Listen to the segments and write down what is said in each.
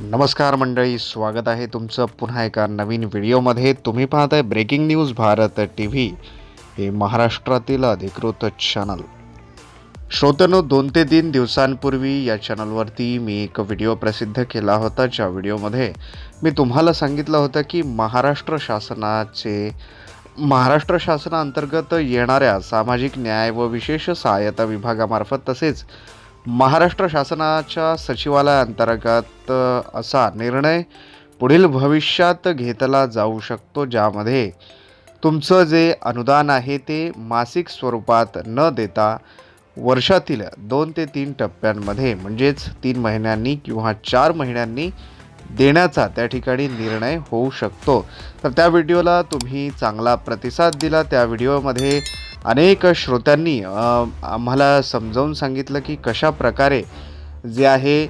नमस्कार मंडळी स्वागत आहे तुमचं पुन्हा एका नवीन व्हिडिओमध्ये. तुम्ही पाहताय breaking news Bharat T V हे महाराष्ट्रातील अधिकृत चॅनल श्रोत्यानो दोन ते तीन दिवसांपूर्वी या चॅनलवरती मी एक व्हिडिओ प्रसिद्ध केला होता ज्या व्हिडिओमध्ये मी तुम्हाला सांगितलं होतं की महाराष्ट्र शासनाचे महाराष्ट्र शासनाअंतर्गत येणाऱ्या सामाजिक न्याय व विशेष सहाय्यता विभागामार्फत तसेच महाराष्ट्र शासनाच्या सचिवालयाअंतर्गत असा निर्णय पुढील भविष्यात घेतला जाऊ शकतो ज्यामध्ये तुमचं जे अनुदान आहे ते मासिक स्वरूपात न देता वर्षातील दोन ते तीन टप्प्यांमध्ये म्हणजेच तीन महिन्यांनी किंवा चार महिन्यांनी देण्याचा त्या ठिकाणी निर्णय होऊ शकतो. तर त्या व्हिडिओला तुम्ही चांगला प्रतिसाद दिला. त्या व्हिडिओमध्ये अनेक श्रोत्यांनी आम्हाला समजावून सांगितलं की कशा प्रकारे जे आहे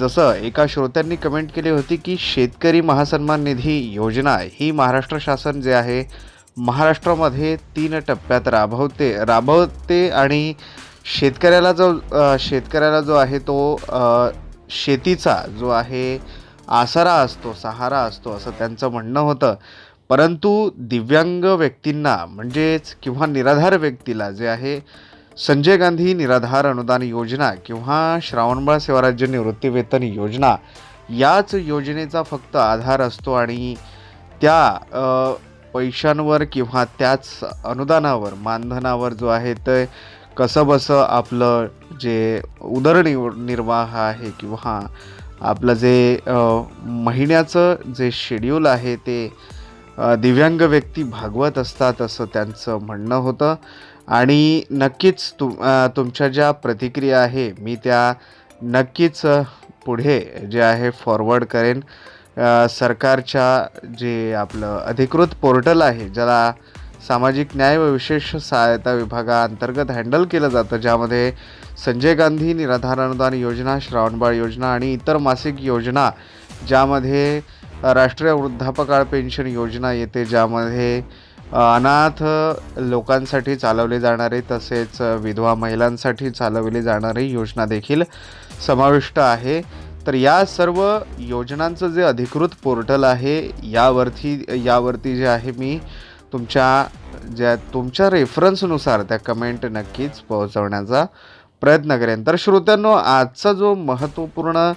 जसं एका श्रोत्यांनी कमेंट केली होती की शेतकरी महासन्मान निधी योजना ही महाराष्ट्र शासन जे आहे महाराष्ट्रामध्ये तीन टप्प्यात राबवते राबवते आणि शेतकऱ्याला जो शेतकऱ्याला जो आहे तो शेतीचा जो आहे आसरा असतो सहारा असतो असं त्यांचं म्हणणं होतं. परंतु दिव्यांग व्यक्तींना म्हणजेच किंवा निराधार व्यक्तीला जे आहे संजय गांधी निराधार अनुदान योजना किंवा श्रावणबाळ सेवाराज्य निवृत्तीवेतन योजना याच योजनेचा फक्त आधार असतो आणि त्या पैशांवर किंवा त्याच अनुदानावर मानधनावर जो आहे ते कसंबसं आपलं जे उदरनिव निर्वाह आहे किंवा आपलं जे महिन्याचं जे शेड्यूल आहे ते दिव्यांग व्यक्ती भागवत असतात असं त्यांचं म्हणणं होतं. आणि नक्कीच तुम तुमच्या ज्या प्रतिक्रिया आहे मी त्या नक्कीच पुढे जे आहे फॉरवर्ड करेन. सरकारच्या जे आपलं अधिकृत पोर्टल आहे ज्याला सामाजिक न्याय व विशेष सहायता विभागाअंतर्गत हँडल केलं जातं ज्यामध्ये संजय गांधी निराधार अनुदान योजना श्रावणबाळ योजना आणि इतर मासिक योजना ज्यामध्ये राष्ट्रीय वृद्धापकाळ पेन्शन योजना येते ज्यामध्ये अनाथ लोकांसाठी चालवले जाणारे तसेच विधवा महिलांसाठी चालवली जाणारी योजना देखील समाविष्ट आहे. तर या सर्व योजनांचं जे अधिकृत पोर्टल आहे यावरती यावरती जे आहे मी तुमच्या ज्या तुमच्या रेफरन्सनुसार त्या कमेंट नक्कीच पोहोचवण्याचा प्रयत्न करेन. तर श्रोत्यांनो आजचा जो महत्त्वपूर्ण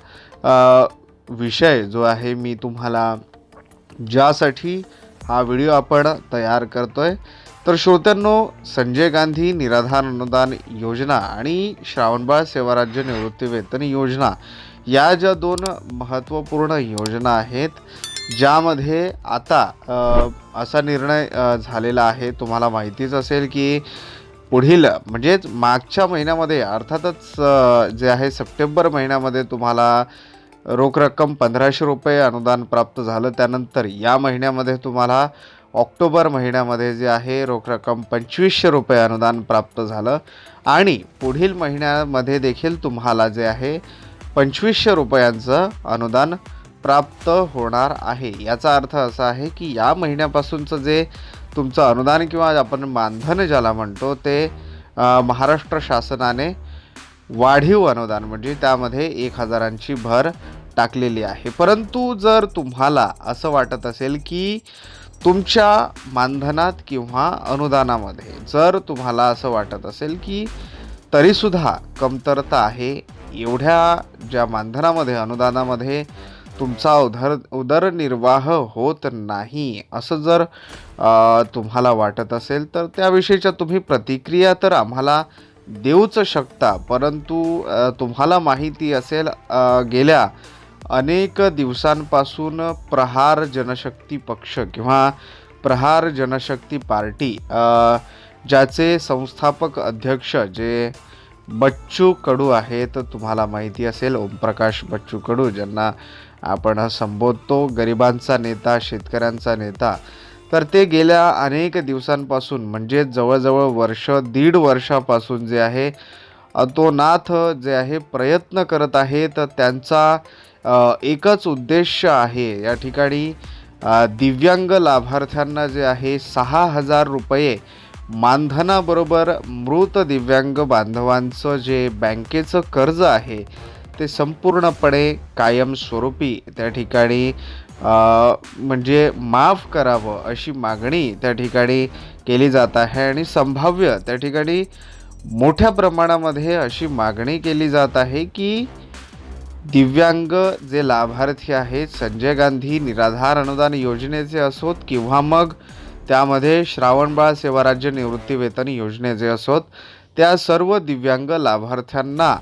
विषय जो आहे मी तुम्हाला ज्यासाठी हा व्हिडिओ आपण तयार करतो आहे तर श्रोत्यांनो संजय गांधी निराधार अनुदान योजना आणि श्रावणबाळ सेवाराज्य निवृत्ती वेतन योजना या ज्या दोन महत्त्वपूर्ण योजना आहेत ज्यामध्ये आता असा निर्णय झालेला आहे. तुम्हाला माहितीच असेल की पुढील म्हणजेच मागच्या महिन्यामध्ये अर्थातच जे आहे सप्टेंबर महिन्यामध्ये तुम्हाला रोख रक्कम पंधराशे रुपये अनुदान प्राप्त झालं. त्यानंतर या महिन्यामध्ये तुम्हाला ऑक्टोबर महिन्यामध्ये जे आहे रोख रक्कम पंचवीसशे रुपये अनुदान प्राप्त झालं. आणि पुढील महिन्यामध्ये देखील तुम्हाला जे आहे पंचवीसशे रुपयांचं अनुदान प्राप्त होणार आहे. याचा अर्थ असा आहे की या महिन्यापासूनचं जे तुमचं अनुदान किंवा आपण मानधन ज्याला म्हणतो ते महाराष्ट्र शासनाने वाढीव अनुदान म्हणजे त्यामध्ये एक हजारांची भर टाकलेली आहे. परंतु जर तुम्हाला असं वाटत असेल की तुमच्या मानधनात किंवा अनुदानामध्ये जर तुम्हाला असं वाटत असेल की तरीसुद्धा कमतरता आहे एवढ्या ज्या मानधनामध्ये अनुदानामध्ये तुमचा उदर उदरनिर्वाह होत नाही असं जर तुम्हाला वाटत असेल तर त्याविषयीच्या तुम्ही प्रतिक्रिया तर आम्हाला देऊच शकता. परंतु तुम्हाला माहिती असेल गेल्या अनेक दिवसांपासून प्रहार जनशक्ती पक्ष किंवा प्रहार जनशक्ती पार्टी ज्याचे संस्थापक अध्यक्ष जे बच्चू कडू आहेत तुम्हाला माहिती असेल ओमप्रकाश बच्चू कडू ज्यांना आपण संबोधतो गरिबांचा नेता शेतकऱ्यांचा नेता. तर ते गेल्या अनेक दिवसांपासून म्हणजे जवळजवळ वर्ष दीड वर्षापासून जे आहे अतोनाथ जे आहे प्रयत्न करत आहेत त्यांचा एकच उद्देश आहे. या ठिकाणी दिव्यांग लाभार्थ्यांना जे आहे सहा हजार रुपये मानधनाबरोबर मृत दिव्यांग बांधवांचं जे बँकेचं कर्ज आहे ते संपूर्णपणे कायमस्वरूपी त्या ठिकाणी म्हणजे माफ करावं अशी मागणी त्या ठिकाणी केली जात आहे आणि संभाव्य त्या ठिकाणी मोठ्या प्रमाणामध्ये अशी मागणी केली जात आहे की दिव्यांग जे लाभार्थी आहेत संजय गांधी निराधार अनुदान योजनेचे असोत किंवा मग त्यामध्ये श्रावणबाळ सेवा राज्य निवृत्तीवेतन योजनेचे असोत त्या सर्व दिव्यांग लाभार्थ्यांना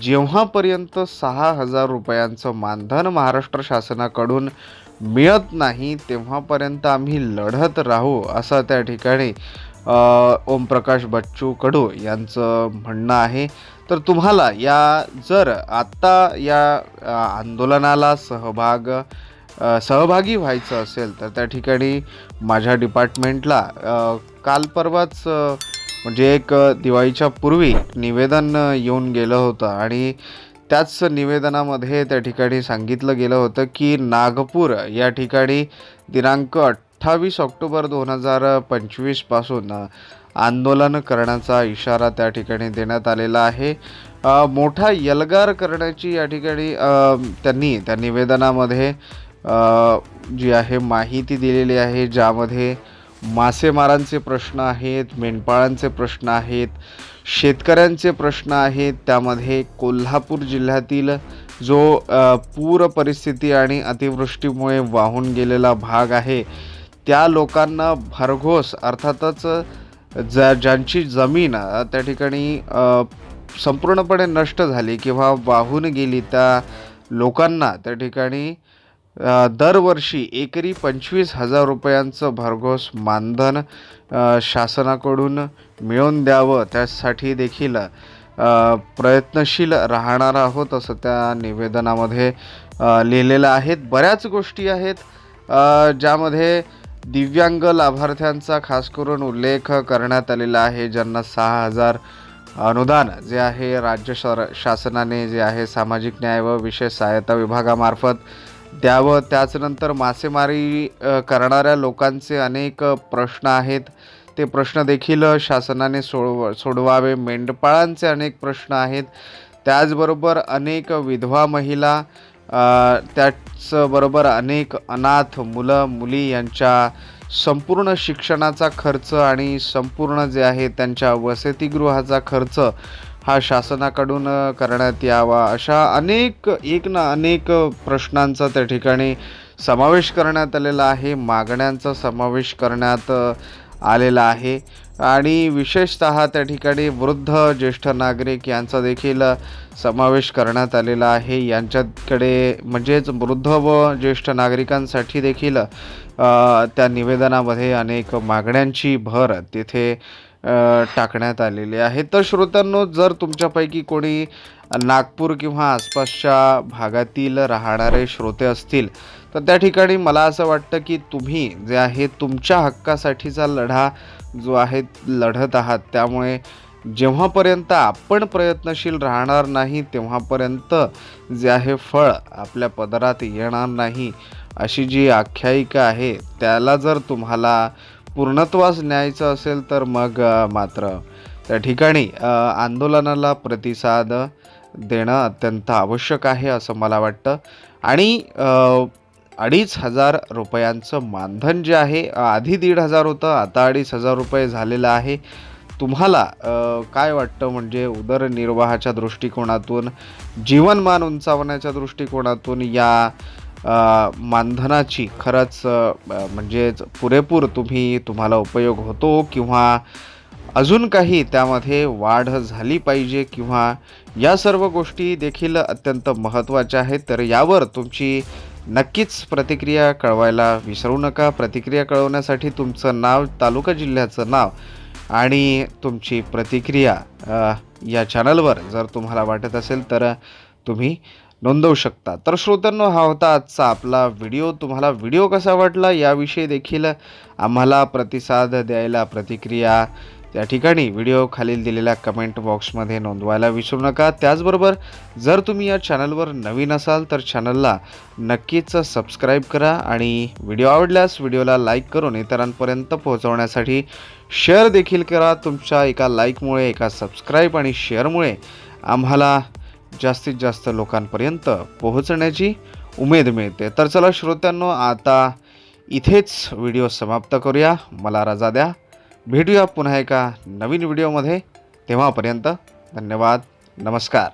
जेव्हापर्यंत सहा हजार रुपयांचं मानधन महाराष्ट्र शासनाकडून मिळत नाही तेव्हापर्यंत आम्ही लढत राहू असं त्या ठिकाणी ओमप्रकाश बच्चू कडू यांचं म्हणणं आहे. तर तुम्हाला या जर आत्ता या आंदोलनाला सहभाग सहभागी व्हायचं असेल तर त्या ठिकाणी माझ्या डिपार्टमेंटला काल परवाच म्हणजे एक दिवाळीच्या पूर्वी निवेदन येऊन गेलं होतं. आणि त्याच निवेदनामध्ये त्या ठिकाणी सांगितलं गेलं होतं की नागपूर या ठिकाणी दिनांक अठ्ठावीस ऑक्टोबर दोन हजार पंचवीसपासून आंदोलन करण्याचा इशारा त्या ठिकाणी देण्यात आलेला आहे. मोठा यलगार करण्याची या ठिकाणी त्यांनी त्या निवेदनामध्ये जी आहे माहिती दिलेली आहे ज्यामध्ये मासेमारांचे प्रश्न आहेत मेंढपाळांचे प्रश्न आहेत शेतकऱ्यांचे प्रश्न आहेत त्यामध्ये कोल्हापूर जिल्ह्यातील जो पूर परिस्थिती आणि अतिवृष्टीमुळे वाहून गेलेला भाग आहे त्या लोकांना भरघोस अर्थातच ज्या ज्यांची जमीन त्या ठिकाणी संपूर्णपणे नष्ट झाली किंवा वाहून गेली त्या लोकांना त्या ठिकाणी दरवर्षी एकरी पंचवीस हजार रुपयांचं भरघोस मानधन शासनाकडून मिळवून द्यावं त्यासाठी देखील प्रयत्नशील राहणार आहोत असं त्या निवेदनामध्ये लिहिलेलं आहेत बऱ्याच गोष्टी आहेत ज्यामध्ये दिव्यांग लाभार्थ्यांचा खास करून उल्लेख करण्यात आलेला आहे ज्यांना सहा हजार अनुदान जे आहे राज्य शर शासनाने जे आहे सामाजिक न्याय व विशेष सहायता विभागामार्फत द्यावं. त्याचनंतर मासेमारी करणाऱ्या लोकांचे अनेक प्रश्न आहेत. ते प्रश्न देखील शासनाने सोडव सोडवावे. मेंढपाळांचे अनेक प्रश्न आहेत. त्याचबरोबर अनेक विधवा महिला त्याचबरोबर अनेक अनाथ मुलं मुली यांच्या संपूर्ण शिक्षणाचा खर्च आणि संपूर्ण जे आहे त्यांच्या वसतिगृहाचा खर्च हा शासनाकडून करण्यात यावा. अशा अनेक एक ना अनेक प्रश्नांचा त्या ठिकाणी समावेश करण्यात आलेला आहे. मागण्यांचा समावेश करण्यात आलेला आहे. आणि विशेषतः त्या ठिकाणी वृद्ध ज्येष्ठ नागरिक यांचा देखील समावेश करण्यात आलेला आहे. यांच्याकडे म्हणजेच वृद्ध व ज्येष्ठ नागरिकांसाठी देखील त्या निवेदनामध्ये अनेक मागण्यांची भर तिथे टाकण्यात आलेली आहे. तर श्रोत्यांनो जर तुमच्यापैकी कोणी नागपूर किंवा आसपासच्या भागातील राहणारे श्रोते असतील तर त्या ठिकाणी मला असं वाटतं की तुम्ही जे आहे तुमच्या हक्कासाठीचा लढा जो आहे लढत आहात त्यामुळे जेव्हापर्यंत आपण प्रयत्नशील राहणार नाही तेव्हापर्यंत जे आहे फळ आपल्या पदरात येणार नाही अशी जी आख्यायिका आहे त्याला जर तुम्हाला पूर्णत्वास न्यायचं असेल तर मग मात्र. त्या ठिकाणी आंदोलनाला प्रतिसाद देणं अत्यंत आवश्यक आहे असं मला वाटतं. आणि अडीच हजार रुपयांचं मानधन जे आहे आधी दीड हजार होतं आता अडीच हजार रुपये झालेलं आहे. तुम्हाला काय वाटतं म्हणजे उदरनिर्वाहाच्या दृष्टिकोनातून जीवनमान उंचावण्याच्या दृष्टिकोनातून या मानधनाची खरंच म्हणजेच पुरेपूर तुम्ही तुम्हाला उपयोग होतो किंवा अजून काही त्यामध्ये वाढ झाली पाहिजे किंवा या सर्व गोष्टी देखील अत्यंत महत्त्वाच्या आहेत. तर यावर तुमची नक्कीच प्रतिक्रिया कळवायला विसरू नका. प्रतिक्रिया कळवण्यासाठी तुमचं नाव तालुका जिल्ह्याचं नाव आणि तुमची प्रतिक्रिया या चॅनलवर जर तुम्हाला वाटत असेल तर तुम्ही नोंदवू शकता. तर श्रोत्यांनो हा होता आजचा आपला व्हिडिओ तुम्हाला व्हिडिओ कसा वाटला याविषयी देखील आम्हाला प्रतिसाद द्यायला प्रतिक्रिया त्या ठिकाणी व्हिडिओ खालील दिलेल्या कमेंट बॉक्समध्ये नोंदवायला विसरू नका. त्याचबरोबर जर तुम्ही या चॅनलवर नवीन असाल तर चॅनलला नक्कीच सबस्क्राईब करा आणि व्हिडिओ आवडल्यास व्हिडिओला लाईक करून इतरांपर्यंत पोहोचवण्यासाठी शेअर देखील करा. तुमच्या एका लाईकमुळे एका सबस्क्राईब आणि शेअरमुळे आम्हाला जास्तीत जास्त लोकांपर्यंत पोहोचण्याची उमेद मिळते. तर चला श्रोत्यांनो आता इथेच व्हिडिओ समाप्त करूया. मला रजा द्या. भेटूया पुन्हा एका नवीन व्हिडिओमध्ये. तेव्हापर्यंत धन्यवाद नमस्कार.